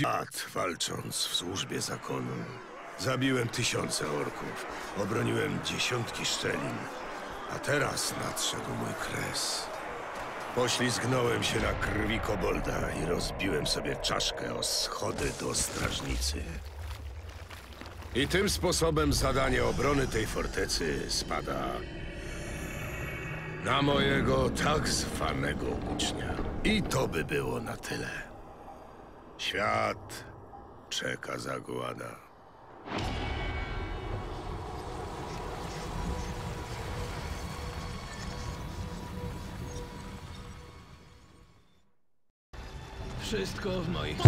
lat walcząc w służbie zakonu. Zabiłem tysiące orków, obroniłem dziesiątki szczelin, a teraz nadszedł mój kres. Poślizgnąłem się na krwi kobolda i rozbiłem sobie czaszkę o schody do strażnicy. I tym sposobem zadanie obrony tej fortecy spada na mojego tak zwanego ucznia. I to by było na tyle. Świat czeka zagłada. Wszystko w moich...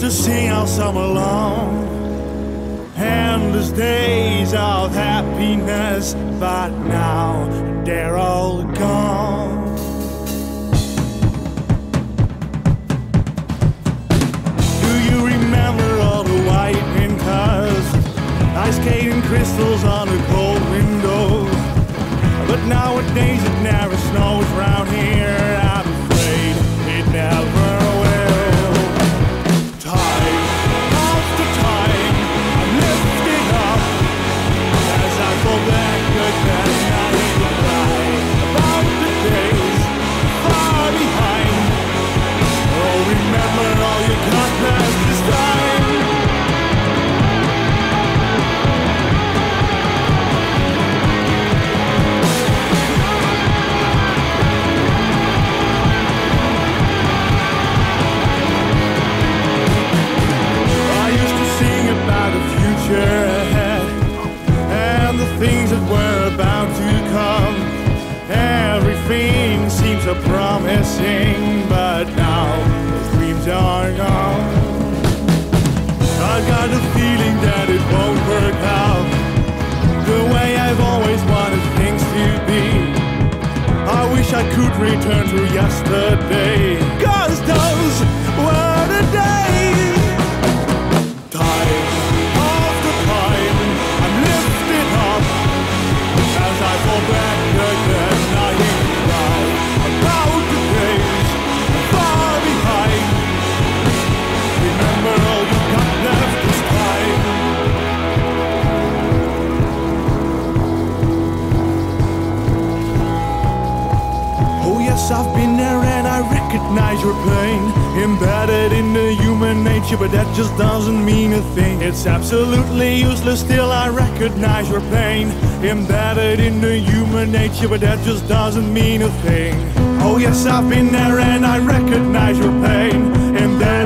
to sing our summer long. Endless days of happiness, but now they're all gone. Do you remember all the white winters? Ice skating crystals on the cold windows. But nowadays it never snows round here. So promising, but now those dreams are gone. I got a feeling that it won't work out the way I've always wanted things to be. I wish I could return to yesterday. Recognize your pain. Embedded in the human nature, but that just doesn't mean a thing. It's absolutely useless, still I recognize your pain. Embedded in the human nature, but that just doesn't mean a thing. Oh yes, I've been there and I recognize your pain. Embedded